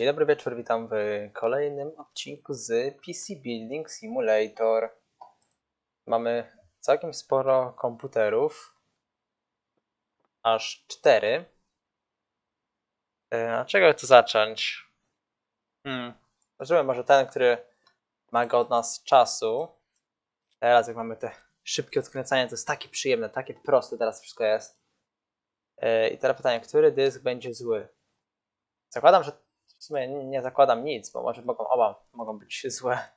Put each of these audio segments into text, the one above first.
Dzień dobry wieczór, witam w kolejnym odcinku z PC Building Simulator. Mamy całkiem sporo komputerów, aż cztery. E, A czego tu zacząć? Hmm. Zobaczymy może ten, który wymaga od nas czasu. Teraz jak mamy te szybkie odkręcanie, to jest takie przyjemne, takie proste teraz wszystko jest. E, I teraz pytanie, który dysk będzie zły? Zakładam, że w sumie nie zakładam nic, bo może mogą, oba mogą być złe.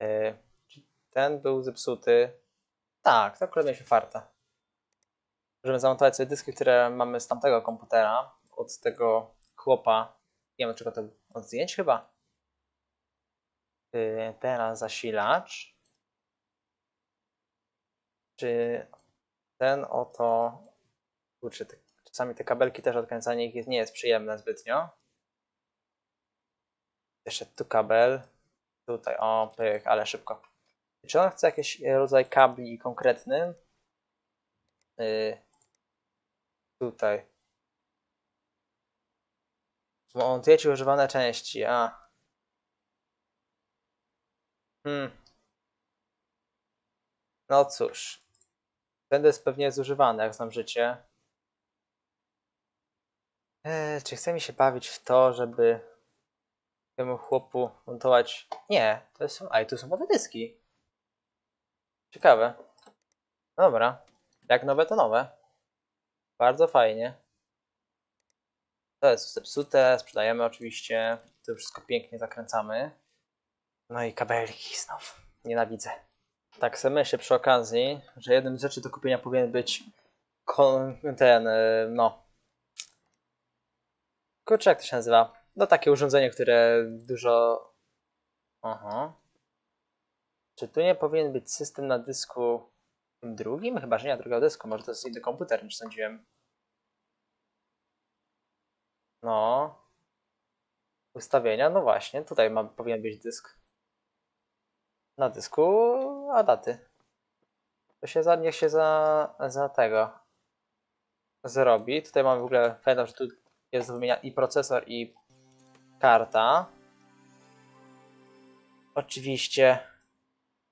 Yy, ten był zepsuty. Tak, to akurat mieliśmy farta. Możemy zamontować sobie dyski, które mamy z tamtego komputera, od tego chłopa. Nie wiem, czego to od zdjęć chyba. Yy, teraz zasilacz. Czy ten oto. Kurczę, czasami te kabelki też odkręcanie ich nie jest przyjemne zbytnio. Jeszcze tu kabel. Tutaj, o, pyk, ale szybko. Czy on chce jakiś rodzaj kabli konkretny? Yy, tutaj. Montujecie używane części, a. Hmm. No cóż. Ten jest pewnie zużywany, jak znam życie. Eee, czy chce mi się bawić w to, żeby temu chłopu montować. Nie, to są. A i tu są nowe dyski. Ciekawe. Dobra. Jak nowe, to nowe. Bardzo fajnie. To jest zepsute, sprzedajemy oczywiście. To wszystko pięknie zakręcamy. No i kabelki znów. Nienawidzę. Tak sobie myślę przy okazji, że jednym z rzeczy do kupienia powinien być ten, y, no. Kurczę, jak to się nazywa? No takie urządzenie, które dużo... Aha. Czy tu nie powinien być system na dysku drugim? Chyba, że nie na drugiego dysku. Może to jest inny komputer niż sądziłem. No. Ustawienia, no właśnie. Tutaj ma, powinien być dysk. Na dysku, a daty. To się za, niech się za, za tego zrobi. Tutaj mamy w ogóle, pamiętam, że tu jest wymienia i procesor, i karta. Oczywiście,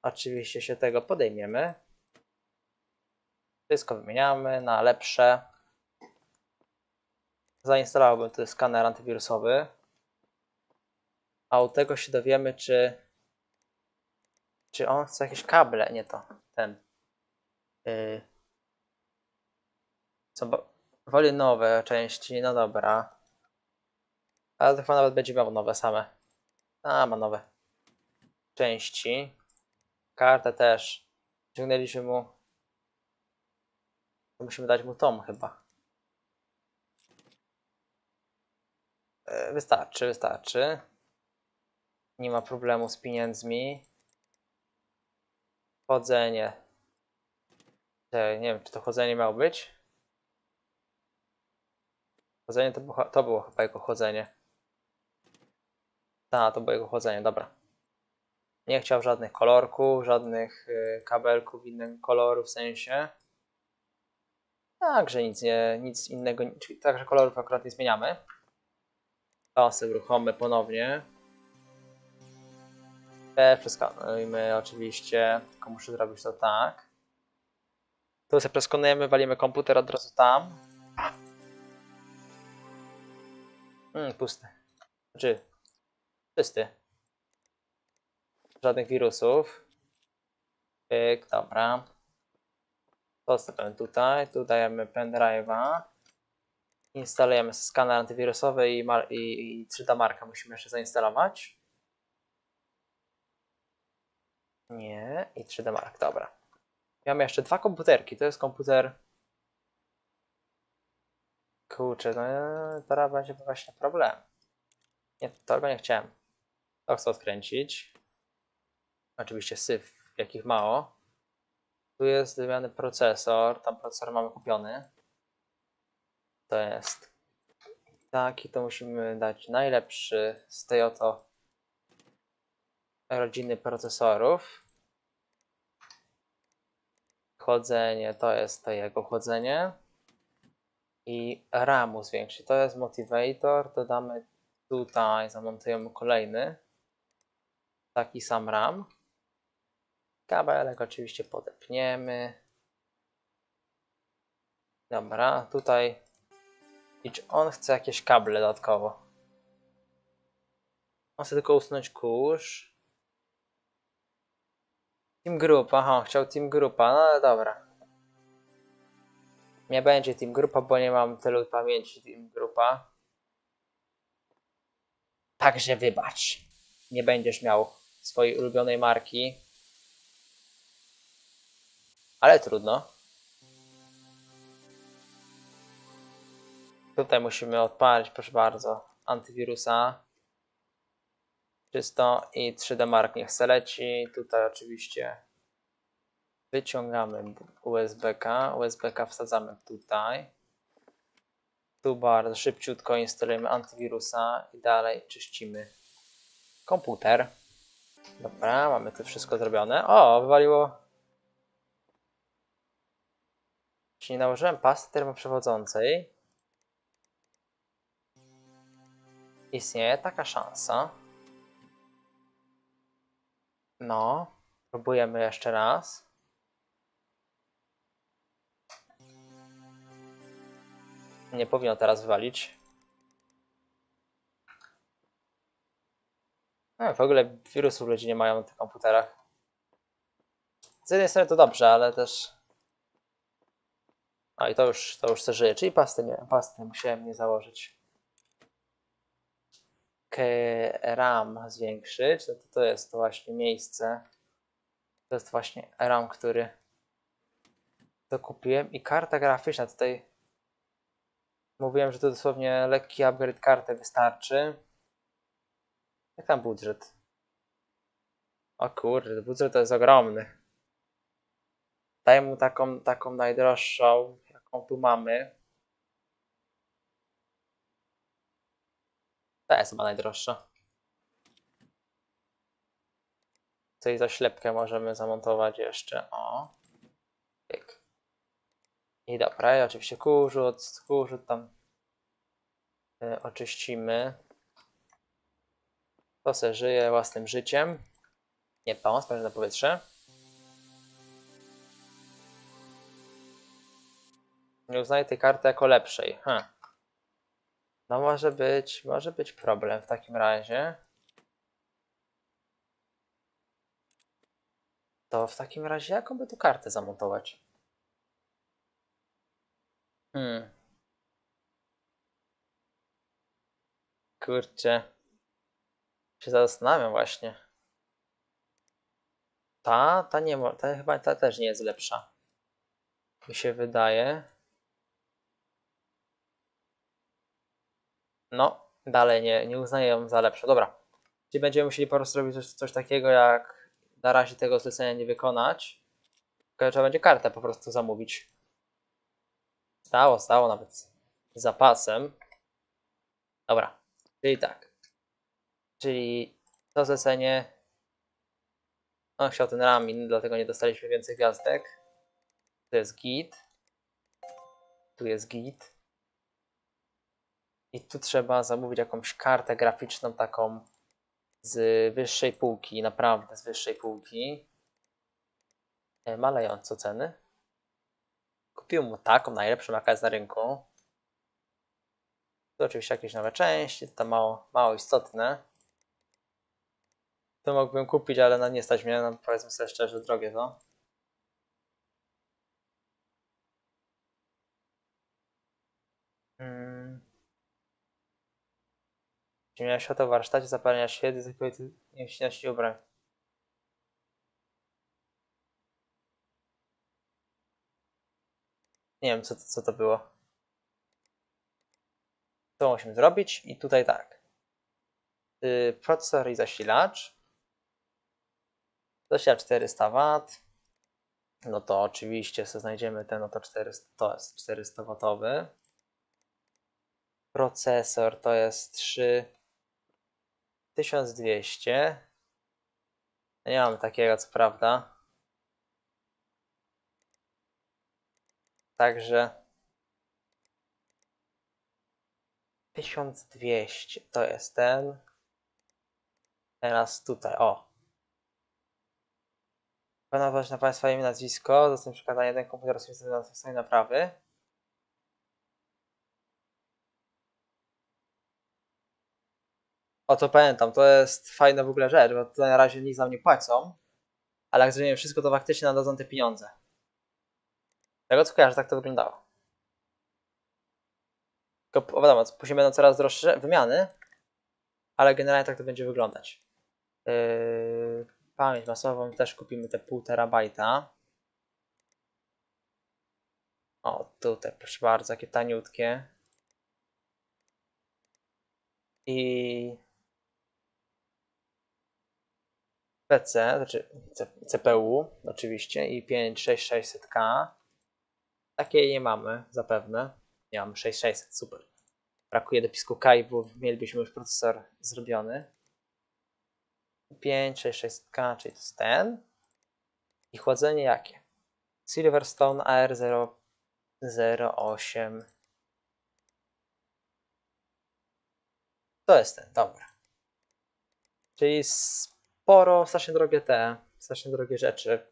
oczywiście się tego podejmiemy. Wszystko wymieniamy na lepsze. Zainstalowałbym tu skaner antywirusowy. A u tego się dowiemy, czy czy on chce jakieś kable, nie to, ten. Yy. Woli nowe części, no dobra. Ale to chyba nawet będzie miał nowe same. A, ma nowe części. Kartę też. Ciągnęliśmy mu. Musimy dać mu tom chyba. E, Wystarczy, wystarczy. Nie ma problemu z pieniędzmi. Chodzenie. Nie wiem, czy to chodzenie miało być. Chodzenie to, było- to było chyba jego chodzenie. Tak, to było jego chodzenie, dobra. Nie chciał żadnych kolorków, żadnych y, kabelków innego koloru w sensie. Także nic, nie, nic innego, czyli także kolorów akurat nie zmieniamy. Pasy uruchommy ponownie. Też przeskanujmy oczywiście, tylko muszę zrobić to tak. Tu sobie przeskanujemy, walimy komputer od razu tam. Mm, pusty. Znaczy, czysty. Żadnych wirusów. Pyk, dobra. To stawiamy tutaj. Tu dajemy pendrive'a. Instalujemy skaner antywirusowy i, i, i 3D marka musimy jeszcze zainstalować. Nie. I 3D mark, dobra. Mamy jeszcze dwa komputerki. To jest komputer. Kurczę, no teraz będzie właśnie problem. Nie, tego nie chciałem. To chcę odkręcić. Oczywiście syf, jakich mało. Tu jest wymiany procesor. Tam procesor mamy kupiony. To jest taki, to musimy dać najlepszy z tej oto rodziny procesorów. Chłodzenie to jest to jego chłodzenie. I RAMu zwiększyć. To jest motivator. Dodamy Tutaj zamontujemy kolejny. Taki sam RAM. Kabelek oczywiście podepniemy. Dobra, tutaj. I czy on chce jakieś kable dodatkowo? On chce tylko usunąć kurz. Team Group, aha, chciał Team Grupa, no ale dobra. Nie będzie Team Grupa, bo nie mam tylu pamięci Team Grupa. Także wybacz. Nie będziesz miał swojej ulubionej marki. Ale trudno. Tutaj musimy odpalić, proszę bardzo, antywirusa. Czysto i 3D Mark niech se leci. Tutaj oczywiście wyciągamy USB-K. USB-K wsadzamy tutaj. Tu bardzo szybciutko instalujemy antywirusa i dalej czyścimy komputer. Dobra, mamy tu wszystko zrobione. O, wywaliło. Czyli nałożyłem pasty termoprzewodzącej. Istnieje taka szansa. No, próbujemy jeszcze raz. Nie powinno teraz wywalić. No, w ogóle wirusów ludzie nie mają na tych komputerach. Z jednej strony to dobrze, ale też. A i to już, to już se żyje. Czyli pasty nie, pasty musiałem nie założyć. K RAM zwiększyć. No to, to jest to właśnie miejsce. To jest właśnie RAM, który to kupiłem. I karta graficzna tutaj. Mówiłem, że to dosłownie lekki upgrade karty wystarczy. Jak tam budżet? O kurde, budżet to jest ogromny. Daj mu taką, taką najdroższą, jaką tu mamy. To jest chyba najdroższa. Tutaj zaślepkę możemy zamontować jeszcze. O. I dobra, i oczywiście kurzut, kurzut tam y, oczyścimy. To se żyje własnym życiem. Nie pan, spojrzę na powietrze. Nie uznaję tej karty jako lepszej. Hm. No może być, może być problem w takim razie. To w takim razie jaką by tu kartę zamontować? Hmm. Kurczę. Się zastanawiam właśnie. Ta, ta nie ma, ta chyba ta też nie jest lepsza. Mi się wydaje. No, dalej nie, nie uznaję ją za lepszą. Dobra. Czyli będziemy musieli po prostu robić coś, coś takiego, jak na razie tego zlecenia nie wykonać. Tylko trzeba będzie kartę po prostu zamówić. Stało, stało nawet z zapasem. Dobra, czyli tak. Czyli to zlecenie. On chciał ten ramin, dlatego nie dostaliśmy więcej gwiazdek. Tu jest git. Tu jest git. I tu trzeba zamówić jakąś kartę graficzną taką z wyższej półki, naprawdę z wyższej półki. Malejąco ceny. Kupiłem mu taką, najlepszą jaka jest na rynku. Tu oczywiście jakieś nowe części, to mało, mało istotne. To mógłbym kupić, ale no nie stać mnie, no powiedzmy sobie szczerze, drogie to. Hmm. Ziemia światła w warsztacie zapalenia świecy, całkowity nieścinności ubrań. Nie wiem, co to, co to było. To musimy zrobić i tutaj tak. Yy, procesor i zasilacz. Zasilacz 400 W. No to oczywiście sobie znajdziemy ten, no to 400, to jest 400 W. Procesor to jest 3 1200. Nie mam takiego, co prawda. Także 1200 to jest ten. Teraz tutaj, o. Panować na Państwa imię, nazwisko, zostanie przekazany jeden komputer osobisty swojej naprawy. O, to pamiętam, to jest fajna w ogóle rzecz, bo tutaj na razie nic nam nie płacą, ale jak zrobimy wszystko, to faktycznie nam dadzą te pieniądze. Tego co kojarzę, tak to wyglądało. Tylko wiadomo, później będą coraz droższe wymiany, ale generalnie tak to będzie wyglądać. Yy, pamięć masową też kupimy te pół terabajta. O, tutaj proszę bardzo, jakie taniutkie. I PC, znaczy CPU oczywiście i 56600K. Takiej nie mamy zapewne. Nie mamy 6600, super. Brakuje dopisku Kai, bo mielibyśmy już procesor zrobiony. 566K, czyli to jest ten. I chłodzenie jakie? Silverstone AR008. To jest ten, dobra. Czyli sporo, strasznie drogie te, strasznie drogie rzeczy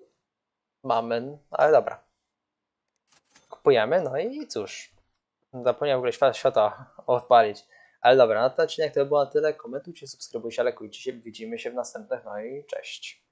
mamy, ale dobra. Kupujemy, no i cóż. Zapomniałem w ogóle świat, świata odpalić. Ale dobra, na ten odcinek to by było na tyle. Komentujcie, subskrybujcie, lekujcie się. Widzimy się w następnych, no i cześć.